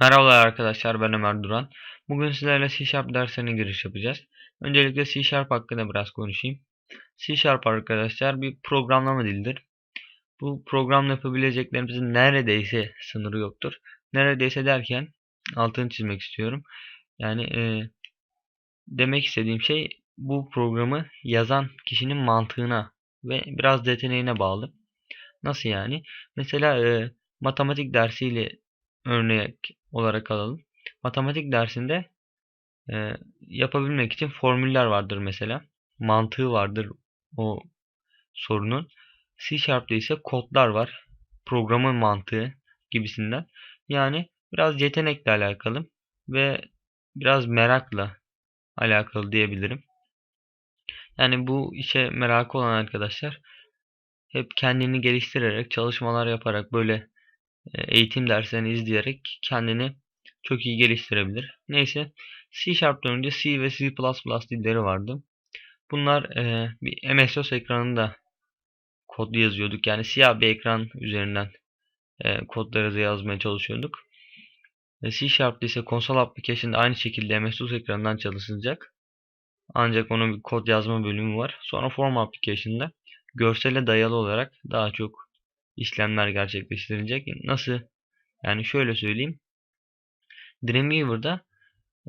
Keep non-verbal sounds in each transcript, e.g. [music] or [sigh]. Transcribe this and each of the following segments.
Merhabalar arkadaşlar ben Ömer Duran. Bugün sizlerle C Sharp derslerine giriş yapacağız. Öncelikle C Sharp hakkında biraz konuşayım. C Sharp arkadaşlar bir programlama dilidir. Bu programla yapabileceklerimizin neredeyse sınırı yoktur. Neredeyse derken altını çizmek istiyorum. Yani e, demek istediğim şey bu programı yazan kişinin mantığına ve biraz yeteneğine bağlı. Nasıl yani? Mesela e, matematik dersiyle örnek olarak alalım. Matematik dersinde e, yapabilmek için formüller vardır mesela. Mantığı vardır o sorunun. C Sharp'ta ise kodlar var. Programın mantığı gibisinden. Yani biraz yetenekle alakalı ve biraz merakla alakalı diyebilirim. Yani bu işe merakı olan arkadaşlar hep kendini geliştirerek, çalışmalar yaparak böyle eğitim derslerini izleyerek kendini çok iyi geliştirebilir. Neyse C Sharp'tan önce C ve C++ dilleri vardı. Bunlar e, bir MS-DOS ekranında kod yazıyorduk. Yani siyah bir ekran üzerinden e, kodları yazmaya çalışıyorduk. E, C Sharp'ta ise konsol application'da aynı şekilde MS-DOS ekranından çalışılacak. Ancak onun bir kod yazma bölümü var. Sonra form application'da görsele dayalı olarak daha çok işlemler gerçekleştirilecek. Nasıl? Yani şöyle söyleyeyim. Dreamweaver'da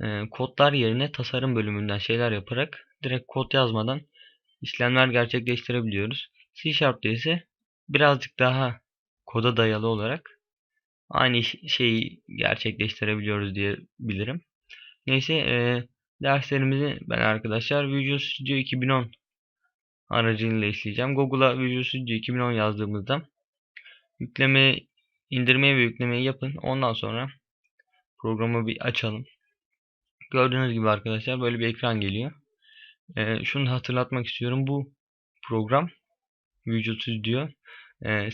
e, kodlar yerine tasarım bölümünden şeyler yaparak direkt kod yazmadan işlemler gerçekleştirebiliyoruz. C Sharp'ta ise birazcık daha koda dayalı olarak aynı şeyi gerçekleştirebiliyoruz diyebilirim. Neyse e, derslerimizi ben arkadaşlar Visual Studio 2010 aracılığıyla işleyeceğim. Google'a Visual Studio 2010 yazdığımızda yükleme, indirmeyi ve yüklemeyi yapın. Ondan sonra programı bir açalım. Gördüğünüz gibi arkadaşlar böyle bir ekran geliyor. Ee, şunu hatırlatmak istiyorum. Bu program Visual Studio e,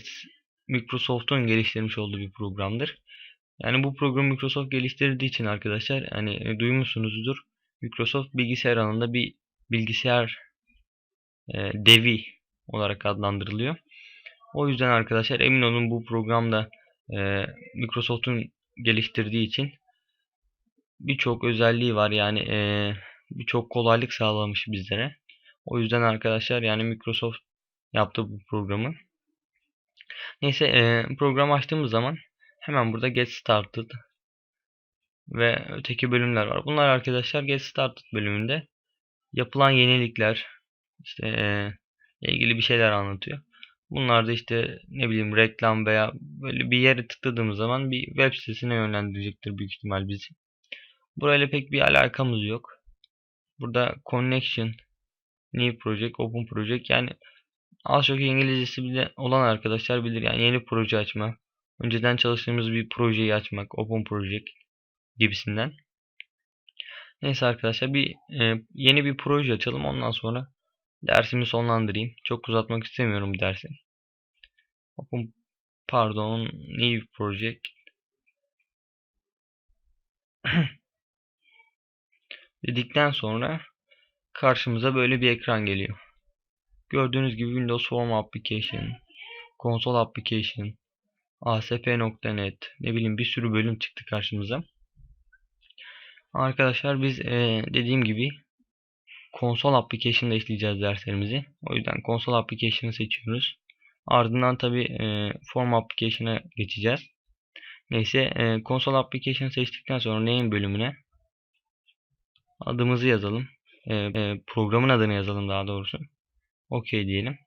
Microsoft'un geliştirmiş olduğu bir programdır. Yani bu programı Microsoft geliştirdiği için arkadaşlar hani e, duymuşsunuzdur. Microsoft bilgisayar alanında bir bilgisayar e, devi olarak adlandırılıyor. O yüzden arkadaşlar emin olun bu programda e, Microsoft'un geliştirdiği için birçok özelliği var. Yani e, birçok kolaylık sağlamış bizlere. O yüzden arkadaşlar yani Microsoft yaptı bu programı. Neyse e, program açtığımız zaman hemen burada Get Started ve öteki bölümler var. Bunlar arkadaşlar Get Started bölümünde yapılan yenilikler işte e, ilgili bir şeyler anlatıyor. Bunlar da işte ne bileyim reklam veya böyle bir yere tıkladığımız zaman bir web sitesine yönlendirecektir büyük ihtimal bizi. Burayla pek bir alakamız yok. Burada connection, new project, open project yani az çok İngilizcesi bile olan arkadaşlar bilir. Yani yeni proje açma, önceden çalıştığımız bir projeyi açmak, open project gibisinden. Neyse arkadaşlar bir e, yeni bir proje açalım ondan sonra Dersimi sonlandırayım. Çok uzatmak istemiyorum dersi. Open, pardon, new project. [clears throat] dedikten sonra karşımıza böyle bir ekran geliyor. Gördüğünüz gibi Windows Form Application, Console Application, ASP.NET ne bileyim bir sürü bölüm çıktı karşımıza. Arkadaşlar biz dediğim gibi konsol application'da işleyeceğiz derslerimizi. O yüzden konsol application'ı seçiyoruz. Ardından tabi e, form application'a geçeceğiz. Neyse e, konsol application seçtikten sonra name bölümüne adımızı yazalım. E, e, programın adını yazalım daha doğrusu. OK diyelim.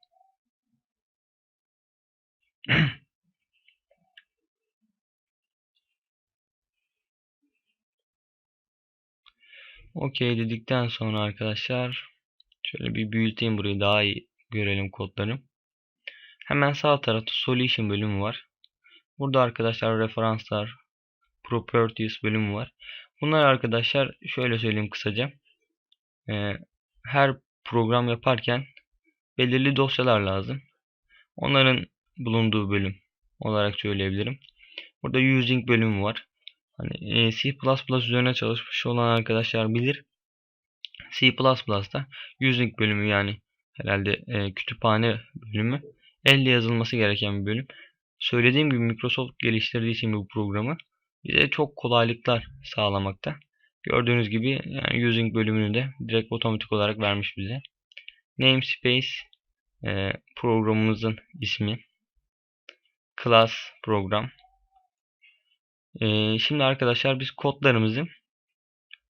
[clears throat] OK dedikten sonra arkadaşlar şöyle bir büyüteyim burayı daha iyi görelim kodları. Hemen sağ tarafta Solution bölümü var. Burada arkadaşlar referanslar, properties bölümü var. Bunlar arkadaşlar şöyle söyleyeyim kısaca. Ee, her program yaparken belirli dosyalar lazım. Onların bulunduğu bölüm olarak söyleyebilirim. Burada using bölümü var. Hani C++ üzerine çalışmış olan arkadaşlar bilir. C++'da using bölümü yani herhalde e, kütüphane bölümü elle yazılması gereken bir bölüm. Söylediğim gibi Microsoft geliştirdiği için bu programı bize çok kolaylıklar sağlamakta. Gördüğünüz gibi yani using bölümünü de direkt otomatik olarak vermiş bize. Namespace e, programımızın ismi. Class program. Şimdi arkadaşlar biz kodlarımızı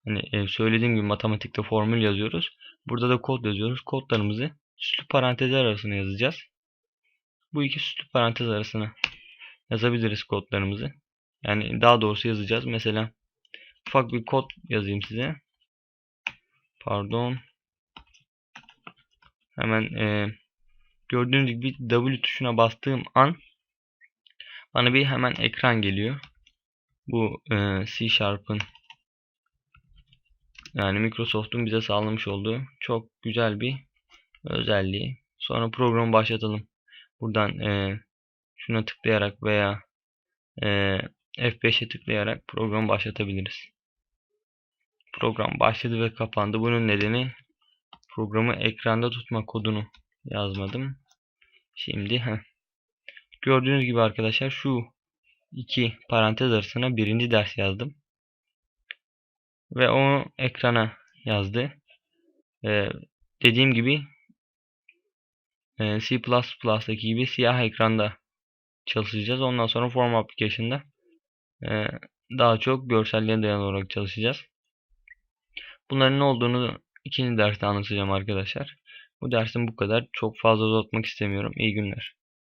hani e, söylediğim gibi matematikte formül yazıyoruz. Burada da kod yazıyoruz. Kodlarımızı süslü parantezler arasına yazacağız. Bu iki süslü parantez arasına yazabiliriz kodlarımızı. Yani daha doğrusu yazacağız. Mesela ufak bir kod yazayım size. Pardon. Hemen e, gördüğünüz gibi W tuşuna bastığım an bana bir hemen ekran geliyor. Bu e, C Sharp'ın yani Microsoft'un bize sağlamış olduğu çok güzel bir özelliği. Sonra programı başlatalım. Buradan e, şuna tıklayarak veya e, F5'e tıklayarak programı başlatabiliriz. Program başladı ve kapandı. Bunun nedeni programı ekranda tutma kodunu yazmadım. Şimdi heh. gördüğünüz gibi arkadaşlar şu iki parantez arasına birinci ders yazdım. Ve onu ekrana yazdı. Ee, dediğim gibi C++'daki gibi siyah ekranda çalışacağız. Ondan sonra Form Application'da e, daha çok görselliğe dayalı olarak çalışacağız. Bunların ne olduğunu ikinci derste anlatacağım arkadaşlar. Bu dersin bu kadar. Çok fazla uzatmak istemiyorum. İyi günler.